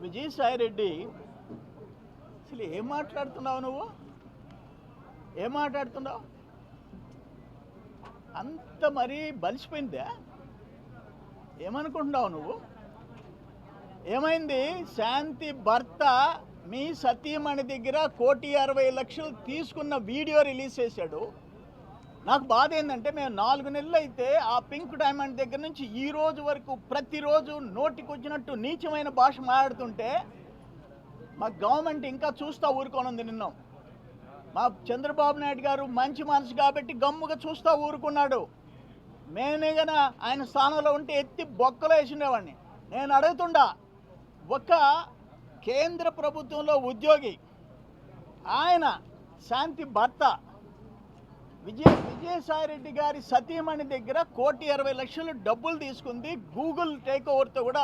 విజయసాయిరెడ్డి అసలు ఏం మాట్లాడుతున్నావు నువ్వు? ఏం మాట్లాడుతున్నావు? అంత మరీ బలిసిపోయిందా? ఏమనుకుంటున్నావు నువ్వు? ఏమైంది? శాంతి భర్త మీ సతీమణి దగ్గర కోటి అరవై లక్షలు తీసుకున్న వీడియో రిలీజ్ చేశాడు. నాకు బాధ ఏంటంటే మేము నాలుగు నెలలు అయితే ఆ పింక్ డైమండ్ దగ్గర నుంచి ఈ రోజు వరకు ప్రతిరోజు నోటికి వచ్చినట్టు నీచమైన భాష మాట్లాడుతుంటే మా గవర్నమెంట్ ఇంకా చూస్తా ఊరుకోనుంది నిన్నాం. మా చంద్రబాబు నాయుడు గారు మంచి మనసు కాబట్టి గమ్ముగా చూస్తా ఊరుకున్నాడు. మేమే గన ఆయన స్థానంలో ఉంటే ఎత్తి బొక్కలు వేసిండేవాడిని. నేను అడుగుతుండా ఒక కేంద్ర ప్రభుత్వంలో ఉద్యోగి ఆయన శాంతి భర్త విజయ విజయసాయిరెడ్డి గారి సతీమణి దగ్గర కోటి అరవై లక్షలు డబ్బులు తీసుకుంది. గూగుల్ టేక్ ఓవర్తో కూడా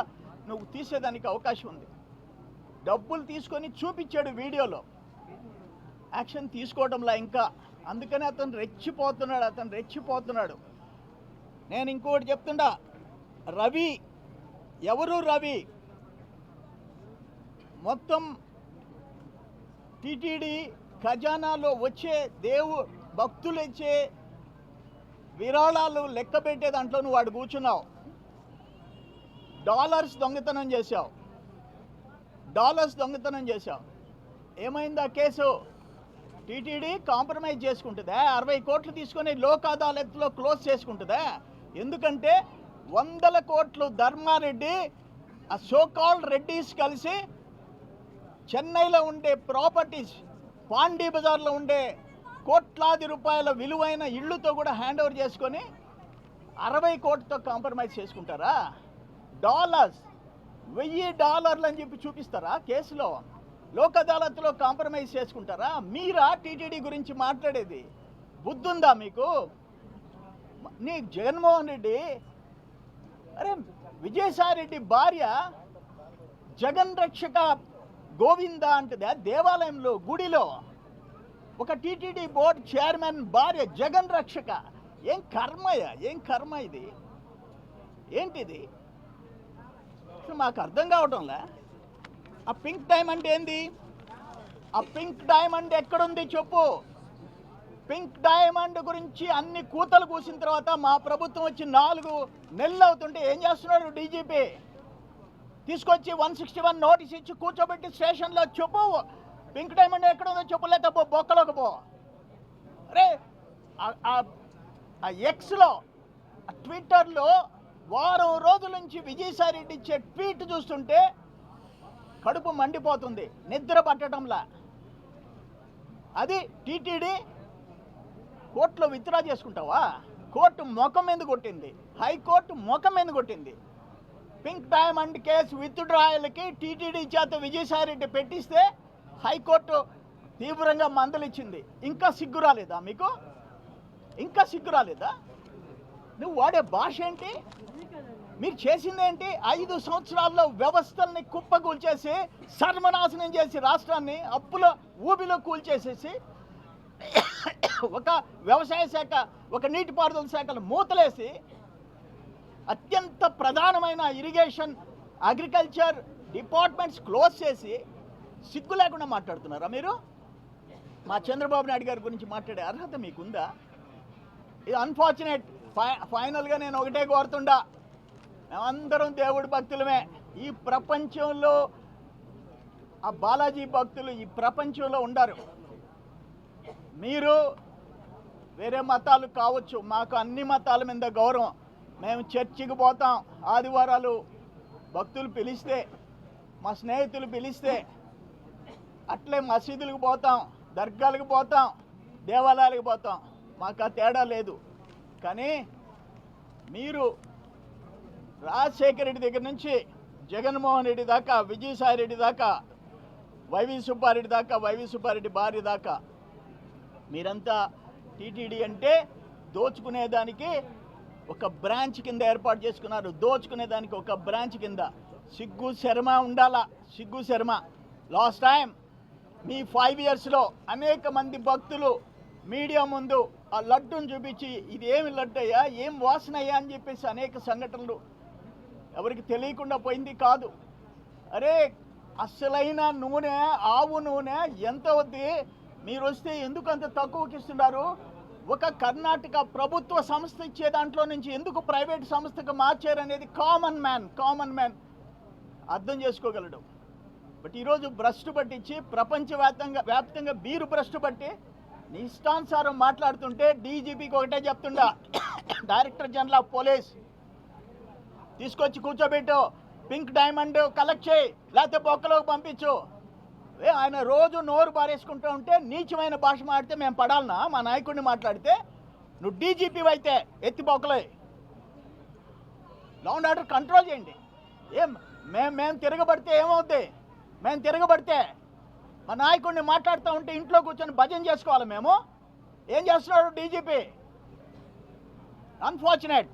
నువ్వు తీసేదానికి అవకాశం ఉంది. డబ్బులు తీసుకొని చూపించాడు వీడియోలో. యాక్షన్ తీసుకోవడంలా ఇంకా. అందుకని అతను రెచ్చిపోతున్నాడు అతను రెచ్చిపోతున్నాడు. నేను ఇంకోటి చెప్తుండా రవి ఎవరు రవి? మొత్తం టిటిడి ఖజానాలో వచ్చే దేవు భక్తులు ఇచ్చే విరాళాలు లెక్క పెట్టే దాంట్లో నువ్వు వాడు కూర్చున్నావు. డాలర్స్ దొంగతనం చేశావు. డాలర్స్ దొంగతనం చేశావు. ఏమైంది ఆ కేసు? TTD compromise చేసుకుంటుందా? అరవై కోట్లు తీసుకొని లోక్ అదాలత్లో క్లోజ్ చేసుకుంటుందా? ఎందుకంటే వందల కోట్లు ధర్మారెడ్డి ఆ సోకాల్ రెడ్డిస్ కలిసి చెన్నైలో ఉండే ప్రాపర్టీస్ పాండీ బజార్లో ఉండే కోట్లాది రూపాయల విలువైన ఇళ్ళుతో కూడా హ్యాండ్ ఓవర్ చేసుకొని అరవై కోట్లతో కాంప్రమైజ్ చేసుకుంటారా? డాలర్స్. వెయ్యి డాలర్లు అని చెప్పి చూపిస్తారా కేసులో? లోక్ అదాలత్లో కాంప్రమైజ్ చేసుకుంటారా? మీరా టీటీడీ గురించి మాట్లాడేది? బుద్ధుందా మీకు? నీ జగన్మోహన్ రెడ్డి అరే విజయసాయిరెడ్డి భార్య జగన్ రక్షక గోవింద అంటదా దేవాలయంలో గుడిలో? ఒక టీటీడీ బోర్డు చైర్మన్ భార్య జగన్ రక్షక. ఏం కర్మయ్య ఏం కర్మ ఇది? ఏంటిది? అసలు మాకు అర్థం కావటంలే? ఆ పింక్ డైమండ్ ఏంది? ఆ పింక్ డైమండ్ ఎక్కడుంది చెప్పు. పింక్ డైమండ్ గురించి అన్ని కూతలు కూసిన తర్వాత మా ప్రభుత్వం వచ్చి నాలుగు నెలలు అవుతుంటే ఏం చేస్తున్నాడు డీజీపీ? తీసుకొచ్చి వన్ సిక్స్టీ వన్ నోటీస్ ఇచ్చి కూర్చోబెట్టి స్టేషన్లో చెప్పు. పింక్ డైమండ్ ఎక్కడ ఉందో చెప్పు పో బొక్కలోకి పో. అరే ఆ- ఎక్స్లో ఆ ట్విట్టర్లో వారం రోజుల నుంచి విజయసాయి రెడ్డి ఇచ్చే ట్వీట్ చూస్తుంటే కడుపు మండిపోతుంది నిద్ర పట్టడంలా. అది టీటీడీ కోర్టులో విత్డ్రా చేసుకుంటావా? కోర్టు ముఖం మీద కొట్టింది? హైకోర్టు ముఖం మీద కొట్టింది? పింక్ డైమండ్ కేసు విత్డ్రాయల్కి టీటీడీ చేత విజయసాయిరెడ్డి పెట్టిస్తే హైకోర్టు తీవ్రంగా మందలిచ్చింది ఇంకా సిగ్గు రాలేదా మీకు? ఇంకా సిగ్గు రాలేదా? నువ్వు వాడే భాష ఏంటి? మీరు చేసిందేంటి ఐదు సంవత్సరాల్లో వ్యవస్థల్ని కుప్పకూల్చేసి సర్వనాశనం చేసి రాష్ట్రాన్ని అప్పుల ఊబిలో కూల్చేసేసి ఒక వ్యవసాయ శాఖ ఒక నీటిపారుదల శాఖలు మూతలేసి అత్యంత ప్రధానమైన ఇరిగేషన్ అగ్రికల్చర్ డిపార్ట్మెంట్స్ క్లోజ్ చేసి సిగ్గు లేకుండా మాట్లాడుతున్నారా మీరు? మా చంద్రబాబు నాయుడు గారి గురించి మాట్లాడే అర్హత మీకుందా? ఇది అన్ఫార్చునేట్ ఫై ఫైనల్గా నేను ఒకటే కోరుతుండా. మేమందరం దేవుడి భక్తులమే. ఈ ప్రపంచంలో ఆ బాలాజీ భక్తులు ఈ ప్రపంచంలో ఉండరు. మీరు వేరే మతాలు కావచ్చు మాకు అన్ని మతాల మీద గౌరవం. మేము చర్చికి పోతాం ఆదివారాలు భక్తులు పిలిస్తే మా స్నేహితులు పిలిస్తే అట్లే మసీదులకు పోతాం దర్గాలకు పోతాం దేవాలయాలకు పోతాం. మాకు ఆ తేడా లేదు. కానీ మీరు రాజశేఖర రెడ్డి దగ్గర నుంచి జగన్మోహన్ రెడ్డి దాకా విజయసాయి రెడ్డి దాకా వైవి సుబ్బారెడ్డి దాకా వైవి సుబ్బారెడ్డి భార్య దాకా మీరంతా టీటీడీ అంటే దోచుకునేదానికి ఒక బ్రాంచ్ కింద ఏర్పాటు చేసుకున్నారు. దోచుకునేదానికి ఒక బ్రాంచ్ కింద. సిగ్గు శర్మ ఉండాలా? సిగ్గు శర్మ. లాస్ట్ టైం మీ ఫైవ్ ఇయర్స్లో అనేక మంది భక్తులు మీడియా ముందు ఆ లడ్డును చూపించి ఇది ఏమి లడ్డు అయ్యా ఏం వాసన అయ్యా అని చెప్పేసి అనేక సంఘటనలు ఎవరికి తెలియకుండా పోయింది కాదు. అరే అసలైన నూనె ఆవు నూనె ఎంత వద్ది? మీరు వస్తే ఎందుకు అంత తక్కువకి ఇస్తున్నారు? ఒక కర్ణాటక ప్రభుత్వ సంస్థ ఇచ్చే దాంట్లో నుంచి ఎందుకు ప్రైవేట్ సంస్థకు మార్చారు అనేది కామన్ మ్యాన్ కామన్ మ్యాన్ అర్థం చేసుకోగలడు. బట్ ఈరోజు భ్రష్టు పట్టించి ప్రపంచవ్యాప్తంగా వ్యాప్తంగా బీరు భ్రష్టు పట్టి నిష్టానుసారం మాట్లాడుతుంటే డీజీపీకి ఒకటే చెప్తుండా. Director general of police. తీసుకొచ్చి కూర్చోబెట్టు. పింక్ డైమండ్ కలెక్ట్ చేయి. లేకపోతే బొక్కలోకి పంపించు. ఆయన రోజు నోరు పారేసుకుంటూ ఉంటే నీచమైన భాష మాడితే మేము పడాలనా? మా నాయకుడిని మాట్లాడితే నువ్వు డీజీపీ అయితే ఎత్తి బొక్కలే లా అండ్ ఆర్డర్ కంట్రోల్ చేయండి. ఏం మేము మేము తిరగబడితే ఏమవుతాయి మేము తిరగబడితే మా నాయకుడిని మాట్లాడుతూ ఉంటే ఇంట్లో కూర్చొని భజన చేసుకోవాలి మేము. ఏం చేస్తున్నాడు డీజీపీ? అన్ఫార్చునేట్